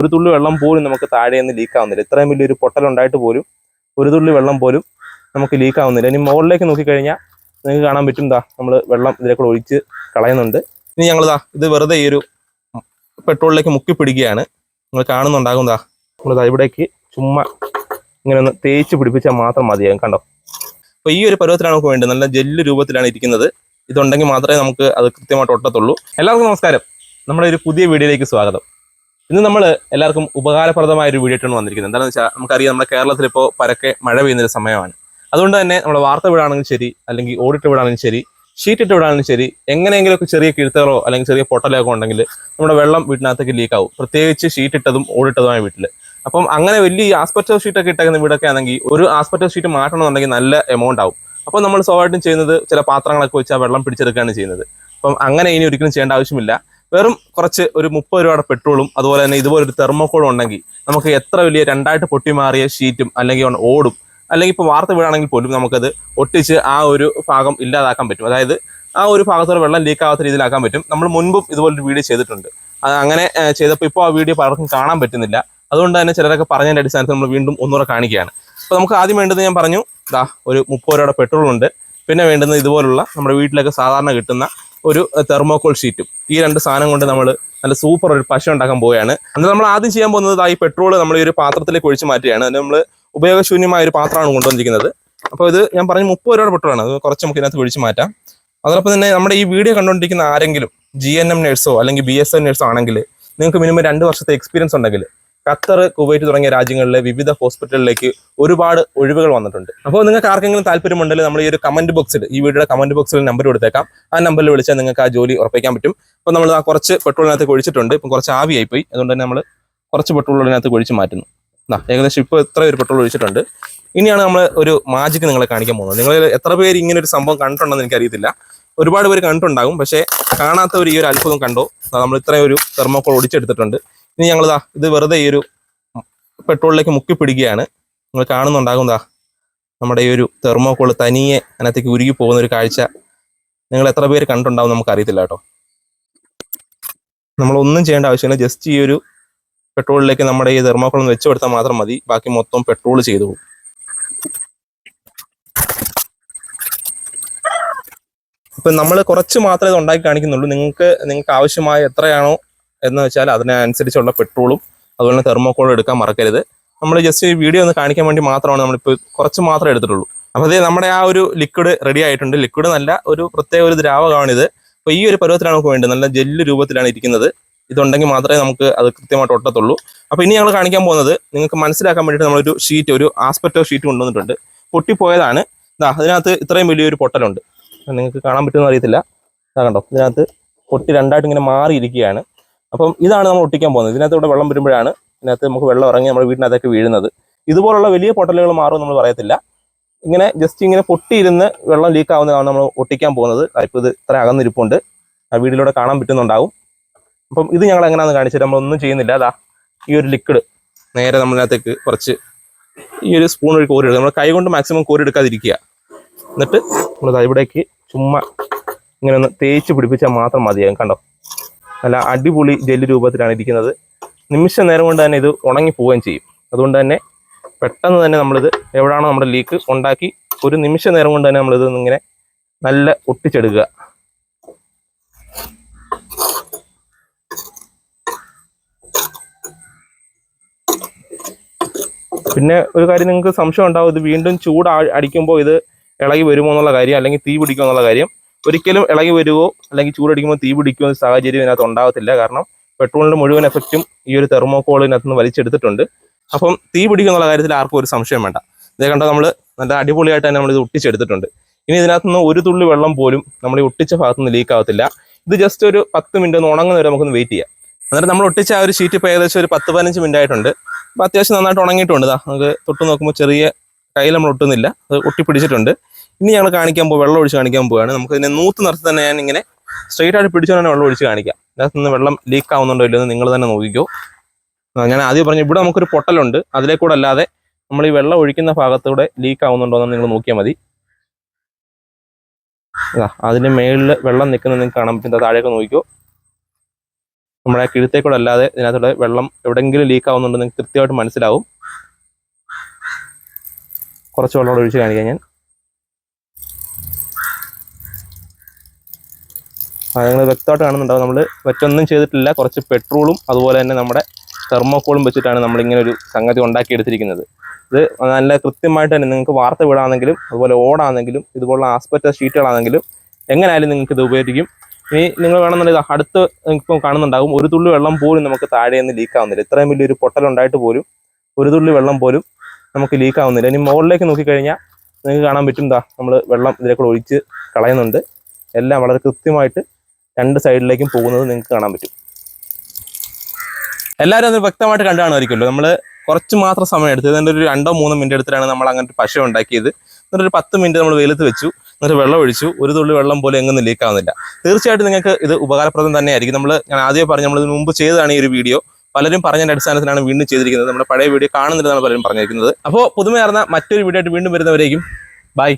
ഒരു തുള്ളി വെള്ളം പോലും നമുക്ക് താഴെ നിന്ന് ലീക്ക് ആവുന്നില്ല. ഇത്രയും വലിയൊരു പൊട്ടലുണ്ടായിട്ട് പോലും ഒരു തുള്ളി വെള്ളം പോലും നമുക്ക് ലീക്ക് ആവുന്നില്ല. ഇനി മുകളിലേക്ക് നോക്കിക്കഴിഞ്ഞാൽ നിങ്ങൾക്ക് കാണാൻ പറ്റും. ദാ നമ്മൾ വെള്ളം ഇതിലേക്ക് ഒഴിച്ച് കളയുന്നുണ്ട്. ഇനി ഞങ്ങൾ ദാ ഇത് വെറുതെ ഈ ഒരു പെട്രോളിലേക്ക് മുക്കി പിടിക്കുകയാണ്. നിങ്ങൾ കാണുന്നുണ്ടാകും ദാ. നമ്മൾ ദാ ഇവിടേക്ക് ചുമ്മാ ഇങ്ങനെ ഒന്ന് തേച്ച് പിടിപ്പിച്ചാൽ മാത്രം മതിയാകും കണ്ടോ? അപ്പോൾ ഈ ഒരു പരുവത്തിലാണ് നമുക്ക് വേണ്ടത്. നല്ല ജെല്ല് രൂപത്തിലാണ് ഇരിക്കുന്നത്. ഇതുണ്ടെങ്കിൽ മാത്രമേ നമുക്ക് അത് കൃത്യമായിട്ട് ഒട്ടത്തുള്ളൂ. എല്ലാവർക്കും നമസ്കാരം. നമ്മുടെ ഒരു പുതിയ വീഡിയോയിലേക്ക് സ്വാഗതം. ഇന്ന് നമ്മൾ എല്ലാവർക്കും ഉപകാരപ്രദമായ ഒരു വീഡിയോ ആയിട്ടാണ് വന്നിരിക്കുന്നത്. എന്താണെന്ന് വെച്ചാൽ നമുക്കറിയാം നമ്മുടെ കേരളത്തിൽ ഇപ്പോൾ പരക്കെ മഴ പെയ്യുന്നൊരു സമയമാണ്. അതുകൊണ്ട് തന്നെ നമ്മുടെ വാർത്ത വിടാണെങ്കിലും ശരി അല്ലെങ്കിൽ ഓഡിറ്റ് വിടാണെങ്കിലും ശരി ഷീറ്റ് ഇട്ട് വിടാണെങ്കിലും ശരി എങ്ങനെയെങ്കിലുമൊക്കെ ചെറിയ കിഴുത്തുകളോ അല്ലെങ്കിൽ ചെറിയ പൊട്ടലൊക്കെ ഉണ്ടെങ്കിൽ നമ്മുടെ വെള്ളം വീട്ടിനകത്തേക്ക് ലീക്ക് ആവും. പ്രത്യേകിച്ച് ഷീറ്റ് ഇട്ടതും ഓടിട്ടതുമായ വീട്ടിൽ അപ്പം അങ്ങനെ വലിയ ഷീറ്റ് ഷീറ്റൊക്കെ ഇട്ടേക്കുന്ന വീടൊക്കെ ആണെങ്കിൽ ഒരു ആസ്പെറ്റോ ഷീറ്റ് മാറ്റണമെന്നുണ്ടെങ്കിൽ നല്ല എമൗണ്ട് ആവും. അപ്പോൾ നമ്മൾ സ്വാഭാവികമായിട്ടും ചെയ്യുന്നത് ചില പാത്രങ്ങളൊക്കെ വെച്ച് ആ വെള്ളം പിടിച്ചെടുക്കുകയാണ് ചെയ്യുന്നത്. അപ്പം അങ്ങനെ ഇനി ഒരിക്കലും ചെയ്യേണ്ട ആവശ്യമില്ല. വെറും കുറച്ച് ഒരു മുപ്പത് രൂപയുടെ പെട്രോളും അതുപോലെ തന്നെ ഇതുപോലെ ഒരു തെർമോക്കോളും ഉണ്ടെങ്കിൽ നമുക്ക് എത്ര വലിയ രണ്ടായിട്ട് പൊട്ടി മാറിയ ഷീറ്റും അല്ലെങ്കിൽ ഓടും. അല്ലെങ്കിൽ ഇപ്പോൾ വാർത്ത വീടാണെങ്കിൽ പോലും നമുക്കത് ഒട്ടിച്ച് ആ ഒരു ഭാഗം ഇല്ലാതാക്കാൻ പറ്റും. അതായത് ആ ഒരു ഭാഗത്തോടെ വെള്ളം ലീക്ക് ആവാത്ത രീതിയിലാക്കാൻ പറ്റും. നമ്മൾ മുൻപും ഇതുപോലൊരു വീഡിയോ ചെയ്തിട്ടുണ്ട്. അങ്ങനെ ചെയ്തപ്പോൾ ഇപ്പോൾ ആ വീഡിയോ പലർക്കും കാണാൻ പറ്റുന്നില്ല. അതുകൊണ്ട് തന്നെ ചിലരൊക്കെ പറഞ്ഞതിന്റെ അടിസ്ഥാനത്തിൽ നമ്മൾ വീണ്ടും ഒന്നുകൂടെ കാണിക്കുകയാണ്. അപ്പോൾ നമുക്ക് ആദ്യം വേണ്ടത് ഞാൻ പറഞ്ഞു ദാ ഒരു മുപ്പത് രൂപയുടെ പെട്രോൾ ഉണ്ട് പിന്നെ വേണ്ടുന്നത് ഇതുപോലുള്ള നമ്മുടെ വീട്ടിലൊക്കെ സാധാരണ കിട്ടുന്ന ഒരു തെർമോക്കോൾ ഷീറ്റും ഈ രണ്ട് സാധനം കൊണ്ട് നമ്മൾ നല്ല സൂപ്പർ ഒരു പശ ഉണ്ടാക്കാൻ പോവുകയാണ്. അന്നേരം നമ്മൾ ആദ്യം ചെയ്യാൻ പോകുന്നത് ഈ പെട്രോൾ നമ്മൾ ഈ ഒരു പാത്രത്തിലേക്ക് ഒഴിച്ച് മാറ്റുകയാണ്. അതിന് നമ്മൾ ഉപയോഗശൂന്യമായ ഒരു പാത്രമാണ് കൊണ്ടുവന്നിരിക്കുന്നത്. അപ്പോൾ ഇത് ഞാൻ പറഞ്ഞ മുപ്പത് രൂപയുടെ പെട്രോളാണ് അത് കുറച്ച് നമുക്ക് ഇതിനകത്ത് ഒഴിച്ച് മാറ്റാം. അതോടൊപ്പം തന്നെ നമ്മുടെ ഈ വീഡിയോ കണ്ടുകൊണ്ടിരിക്കുന്ന ആരെങ്കിലും ജി എൻ എം നേഴ്സോ അല്ലെങ്കിൽ ബി എസ് എൻ നേഴ്സോ ആണെങ്കിൽ നിങ്ങൾക്ക് മിനിമം രണ്ട് വർഷത്തെ എക്സ്പീരിയൻസ് ഉണ്ടെങ്കിൽ ഖത്തർ കുവൈറ്റ് തുടങ്ങിയ രാജ്യങ്ങളിലെ വിവിധ ഹോസ്പിറ്റലിലേക്ക് ഒരുപാട് ഒഴിവുകൾ വന്നിട്ടുണ്ട്. അപ്പോൾ നിങ്ങൾക്ക് ആർക്കെങ്കിലും താല്പര്യമുണ്ടെങ്കിൽ നമ്മൾ ഈ ഒരു കമന്റ് ബോക്സിൽ ഈ വീഡിയോയുടെ കമന്റ് ബോക്സിൽ നമ്പർ കൊടുത്തേക്കാം. ആ നമ്പറിൽ വിളിച്ചാൽ നിങ്ങൾക്ക് ആ ജോലി ഉറപ്പിക്കാൻ പറ്റും. അപ്പോൾ നമ്മൾ ആ കുറച്ച് പെട്രോളിനകത്ത് ഒഴിച്ചിട്ടുണ്ട് ഇപ്പം കുറച്ച് ആവിയായി പോയി അതുകൊണ്ട് തന്നെ നമ്മൾ കുറച്ച് പെട്രോളിനകത്ത് ഒഴിച്ച് മാറ്റുന്നു. ഏകദേശം ഇപ്പോൾ ഇത്ര ഒരു പെട്രോൾ ഒഴിച്ചിട്ടുണ്ട്. ഇനിയാണ് നമ്മൾ ഒരു മാജിക് നിങ്ങളെ കാണിക്കാൻ പോകുന്നത്. നിങ്ങൾ എത്ര പേര് ഇങ്ങനെ ഒരു സംഭവം കണ്ടിട്ടുണ്ടെന്ന് എനിക്കറിയത്തില്ല. ഒരുപാട് പേര് കണ്ടിട്ടുണ്ടാകും. പക്ഷേ കാണാത്തവർ ഈ ഒരു അത്ഭുതം കണ്ടോ? നമ്മൾ ഇത്രയും ഒരു തെർമോക്കോൾ ഒടിച്ചെടുത്തിട്ടുണ്ട്. ഇനി ഞങ്ങൾ ദാ ഇത് വെറുതെ ഈ ഒരു പെട്രോളിലേക്ക് മുക്കി പിടിക്കുകയാണ് നിങ്ങൾ കാണുന്നുണ്ടാകും ദാ നമ്മുടെ ഈ ഒരു തെർമോക്കോൾ തനിയെ അതിനകത്തേക്ക് ഉരുകി പോകുന്ന ഒരു കാഴ്ച നിങ്ങൾ എത്ര പേര് കണ്ടുണ്ടാവും നമുക്ക് അറിയത്തില്ല കേട്ടോ നമ്മളൊന്നും ചെയ്യേണ്ട ആവശ്യമില്ല. ജസ്റ്റ് ഈ ഒരു പെട്രോളിലേക്ക് നമ്മുടെ ഈ തെർമോക്കോൾ വെച്ച് കൊടുത്താൽ മാത്രം മതി. ബാക്കി മൊത്തം പെട്രോൾ ചെയ്തു പോകും. ഇപ്പം നമ്മൾ കുറച്ച് മാത്രമേ ഇത് ഉണ്ടാക്കി കാണിക്കുന്നുള്ളൂ. നിങ്ങൾക്ക് നിങ്ങൾക്ക് ആവശ്യമായ എത്രയാണോ എന്ന് വെച്ചാൽ അതിനനുസരിച്ചുള്ള പെട്രോളും അതുപോലെ തന്നെ തെർമോക്കോളും എടുക്കാൻ മറക്കരുത്. നമ്മൾ ജസ്റ്റ് ഈ വീഡിയോ ഒന്ന് കാണിക്കാൻ വേണ്ടി മാത്രമാണ് നമ്മളിപ്പോൾ കുറച്ച് മാത്രമേ എടുത്തിട്ടുള്ളൂ. അപ്പോൾ അതേ നമ്മുടെ ആ ഒരു ലിക്വിഡ് റെഡി ആയിട്ടുണ്ട്. ലിക്വിഡ് നല്ല ഒരു പ്രത്യേക ഒരു ദ്രാവകമാണിത്. അപ്പോൾ ഈ ഒരു പരുവത്തിലാണ് നമുക്ക് വേണ്ടത്. നല്ല ജെല്ല് രൂപത്തിലാണ് ഇരിക്കുന്നത്. ഇതുണ്ടെങ്കിൽ മാത്രമേ നമുക്ക് അത് കൃത്യമായിട്ട് ഒട്ടത്തുള്ളൂ. അപ്പോൾ ഇനി ഞങ്ങൾ കാണിക്കാൻ പോകുന്നത് നിങ്ങൾക്ക് മനസ്സിലാക്കാൻ വേണ്ടിയിട്ട് നമ്മളൊരു ഷീറ്റ് ഒരു ആസ്പെക്ടോ ഷീറ്റ് കൊണ്ടുവന്നിട്ടുണ്ട്. പൊട്ടിപ്പോയതാണ്. ഇതാ അതിനകത്ത് ഇത്രയും വലിയൊരു പൊട്ടലുണ്ട്. നിങ്ങൾക്ക് കാണാൻ പറ്റുമെന്ന് അറിയത്തില്ല. ഇതാ കണ്ടോ ഇതിനകത്ത് പൊട്ടി രണ്ടായിട്ട് ഇങ്ങനെ മാറിയിരിക്കുകയാണ്. അപ്പം ഇതാണ് നമ്മൾ ഒട്ടിക്കാൻ പോകുന്നത്. ഇതിനകത്ത് ഇവിടെ വെള്ളം വരുമ്പോഴാണ് ഇതിനകത്ത് നമുക്ക് വെള്ളം ഇറങ്ങി നമ്മുടെ വീടിനകത്തേക്ക് വീഴുന്നത്. ഇതുപോലുള്ള വലിയ പൊട്ടലുകൾ മാറും നമ്മൾ പറയത്തില്ല. ഇങ്ങനെ ജസ്റ്റ് ഇങ്ങനെ പൊട്ടിയിരുന്ന് വെള്ളം ലീക്ക് ആവുന്നതാണ് നമ്മൾ ഒട്ടിക്കാൻ പോകുന്നത്. ഇപ്പോൾ ഇത് ഇത്ര അകന്നിരിപ്പുണ്ട്. ആ വീട്ടിലൂടെ കാണാൻ പറ്റുന്നുണ്ടാവും. അപ്പം ഇത് ഞങ്ങൾ എങ്ങനെയാണെന്ന് കാണിച്ചിട്ട് നമ്മളൊന്നും ചെയ്യുന്നില്ല. അതാ ഈ ഒരു ലിക്വിഡ് നേരെ നമ്മളിനകത്തേക്ക് കുറച്ച് ഈ ഒരു സ്പൂൺ വഴി കോരി എടുക്കുക. നമ്മൾ കൈ കൊണ്ട് മാക്സിമം കോരി എടുക്കാതിരിക്കുക. എന്നിട്ട് നമ്മൾ ഇവിടേക്ക് ചുമ്മാ ഇങ്ങനെ ഒന്ന് തേച്ച് പിടിപ്പിച്ചാൽ മാത്രം മതിയാകും. കണ്ടോ? നല്ല അടിപൊളി ജെല്ല് രൂപത്തിലാണ് ഇരിക്കുന്നത്. നിമിഷ നേരം കൊണ്ട് തന്നെ ഇത് ഉണങ്ങി പോവുകയും ചെയ്യും. അതുകൊണ്ട് തന്നെ പെട്ടെന്ന് തന്നെ നമ്മളിത് എവിടെയാണോ നമ്മുടെ ലീക്ക് ഉണ്ടാക്കി ഒരു നിമിഷ നേരം കൊണ്ട് തന്നെ നമ്മളിത് ഇങ്ങനെ നല്ല ഒട്ടിച്ചെടുക്കുക. പിന്നെ ഒരു കാര്യം നിങ്ങൾക്ക് സംശയം ഉണ്ടാവും ഇത് വീണ്ടും ചൂട് അടിക്കുമ്പോൾ ഇത് ഇളകി വരുമോ എന്നുള്ള കാര്യം അല്ലെങ്കിൽ തീ പിടിക്കുമോ എന്നുള്ള കാര്യം. ഒരിക്കലും ഇളകി വരുവോ അല്ലെങ്കിൽ ചൂടടിക്കുമ്പോൾ തീ പിടിക്കുമോ എന്ന സാഹചര്യം ഇതിനകത്ത് ഉണ്ടാകത്തില്ല കാരണം പെട്രോളിന്റെ മുഴുവൻ എഫക്റ്റും ഈ ഒരു തെർമോക്കോളിനകത്ത് നിന്ന് വലിച്ചെടുത്തിട്ടുണ്ട്. അപ്പം തീ പിടിക്കുന്നുള്ള കാര്യത്തിൽ ആർക്കും ഒരു സംശയം വേണ്ട. ഇതേ കണ്ടോ നമ്മൾ നല്ല അടിപൊളിയായിട്ട് തന്നെ നമ്മൾ ഇത് ഒട്ടിച്ചെടുത്തിട്ടുണ്ട്. ഇനി ഇതിനകത്ത് നിന്ന് ഒരു തുള്ളി വെള്ളം പോലും നമ്മൾ ഈ ഒട്ടിച്ച ഭാഗത്ത് നിന്ന് ലീക്ക് ആവത്തില്ല. ഇത് ജസ്റ്റ് ഒരു പത്ത് മിനിറ്റ് ഒന്ന് ഉണങ്ങുന്ന വരെ നമുക്കൊന്ന് വെയിറ്റ് ചെയ്യാം. എന്നിട്ട് നമ്മൾ ഒട്ടിച്ച ആ ഒരു ഷീറ്റ് ഇപ്പോൾ ഏകദേശം ഒരു പത്ത് പതിനഞ്ച് മിനിറ്റ് ആയിട്ടുണ്ട്. അപ്പോൾ അത്യാവശ്യം നന്നായിട്ട് ഉണങ്ങിയിട്ടുണ്ട്. നമുക്ക് തൊട്ട് നോക്കുമ്പോൾ ചെറിയ കയ്യിൽ നമ്മൾ ഒട്ടുന്നില്ല. അത് ഒട്ടിപ്പിടിച്ചിട്ടുണ്ട്. ഇനി ഞങ്ങൾ കാണിക്കാൻ പോകും വെള്ളം ഒഴിച്ച് കാണിക്കാൻ പോവുകയാണ് നമുക്ക് ഇതിനെ നൂത്ത് നിർത്തി തന്നെ ഞാൻ ഇങ്ങനെ സ്ട്രെയിറ്റ് ആയിട്ട് പിടിച്ചുകൊണ്ട് വെള്ളം ഒഴിച്ച് കാണിക്കാം. അതിനകത്ത് നിന്ന് വെള്ളം ലീക്ക് ആവുന്നുണ്ടോ ഇല്ലെന്ന് നിങ്ങൾ തന്നെ നോക്കിക്കോ. ഞാൻ ആദ്യം പറഞ്ഞു ഇവിടെ നമുക്കൊരു പൊട്ടലുണ്ട്. അതിലേക്കൂടെ അല്ലാതെ നമ്മൾ ഈ വെള്ളം ഒഴിക്കുന്ന ഭാഗത്തൂടെ ലീക്ക് ആവുന്നുണ്ടോ എന്ന് നിങ്ങൾ നോക്കിയാൽ മതി. അതിന് മേളിൽ വെള്ളം നിൽക്കുന്നത് നിങ്ങൾക്ക് കാണാൻ പറ്റും. താഴേക്ക് നോക്കിക്കോ. നമ്മുടെ കിഴുത്തേക്കൂടെ അല്ലാതെ ഇതിനകത്തൂടെ വെള്ളം എവിടെയെങ്കിലും ലീക്ക് ആവുന്നുണ്ടെന്ന് നിങ്ങൾക്ക് കൃത്യമായിട്ട് മനസ്സിലാവും. കുറച്ച് വെള്ളം കൂടെ ഒഴിച്ച് കാണിക്കാം ഞാൻ. നിങ്ങൾ വ്യക്തമായിട്ട് കാണുന്നുണ്ടാവും നമ്മൾ മറ്റൊന്നും ചെയ്തിട്ടില്ല. കുറച്ച് പെട്രോളും അതുപോലെ തന്നെ നമ്മുടെ തെർമോക്കോളും വെച്ചിട്ടാണ് നമ്മളിങ്ങനെ ഒരു സംഗതി ഉണ്ടാക്കിയെടുത്തിരിക്കുന്നത്. ഇത് നല്ല കൃത്യമായിട്ട് തന്നെ നിങ്ങൾക്ക് വാർത്ത വിടാണെങ്കിലും അതുപോലെ ഓടാണെങ്കിലും ഇതുപോലുള്ള ആസ്പെറ്റ ഷീറ്റുകളാണെങ്കിലും എങ്ങനെയായാലും നിങ്ങൾക്ക് ഇത് ഉപയോഗിക്കും. ഇനി നിങ്ങൾ വേണമെന്നുണ്ടെങ്കിൽ അടുത്ത് ഇപ്പം കാണുന്നുണ്ടാകും. ഒരു തുള്ളി വെള്ളം പോലും നമുക്ക് താഴെ നിന്ന് ലീക്ക് ആവുന്നില്ല ഇത്രയും വലിയൊരു പൊട്ടലുണ്ടായിട്ട് പോലും ഒരു തുള്ളി വെള്ളം പോലും നമുക്ക് ലീക്ക് ആവുന്നില്ല ഇനി മുകളിലേക്ക് നോക്കിക്കഴിഞ്ഞാൽ നിങ്ങൾക്ക് കാണാൻ പറ്റും. എന്താ നമ്മൾ വെള്ളം ഇതിലേക്കൂടെ ഒഴിച്ച് കളയുന്നുണ്ട്. എല്ലാം വളരെ കൃത്യമായിട്ട് രണ്ട് സൈഡിലേക്കും പോകുന്നത് നിങ്ങൾക്ക് കാണാൻ പറ്റും. എല്ലാവരും അത് വ്യക്തമായിട്ട് കണ്ടു കാണുമായിരിക്കുമല്ലോ നമ്മൾ കുറച്ച് മാത്രം സമയം എടുത്തു. ഇതിന്റെ ഒരു രണ്ടോ മൂന്നോ മിനിറ്റ് എടുത്തിട്ടാണ് നമ്മൾ അങ്ങനത്തെ പശ ഉണ്ടാക്കിയത്. എന്നിട്ട് ഒരു പത്ത് മിനിറ്റ് നമ്മൾ വെയിലത്ത് വെച്ചു. എന്നിട്ട് വെള്ളം ഒഴിച്ചു. ഒരു തുള്ളി വെള്ളം പോലും ലീക്ക് ആവുന്നില്ല തീർച്ചയായിട്ടും നിങ്ങൾക്ക് ഇത് ഉപകാരപ്രദം തന്നെയായിരിക്കും. നമ്മൾ ഞാൻ ആദ്യം പറഞ്ഞു നമ്മൾ ഇതിന് മുമ്പ് ചെയ്തതാണ് ഈ ഒരു വീഡിയോ. പലരും പറഞ്ഞതിന്റെ അടിസ്ഥാനത്തിലാണ് വീണ്ടും ചെയ്തിരിക്കുന്നത്. നമ്മുടെ പഴയ വീഡിയോ കാണുന്നില്ലെന്നാണ് പലരും പറഞ്ഞിരിക്കുന്നത്. അപ്പോൾ പുതുമയാർന്ന മറ്റൊരു വീഡിയോ ആയിട്ട് വീണ്ടും വരുന്നവരേക്കും ബൈ.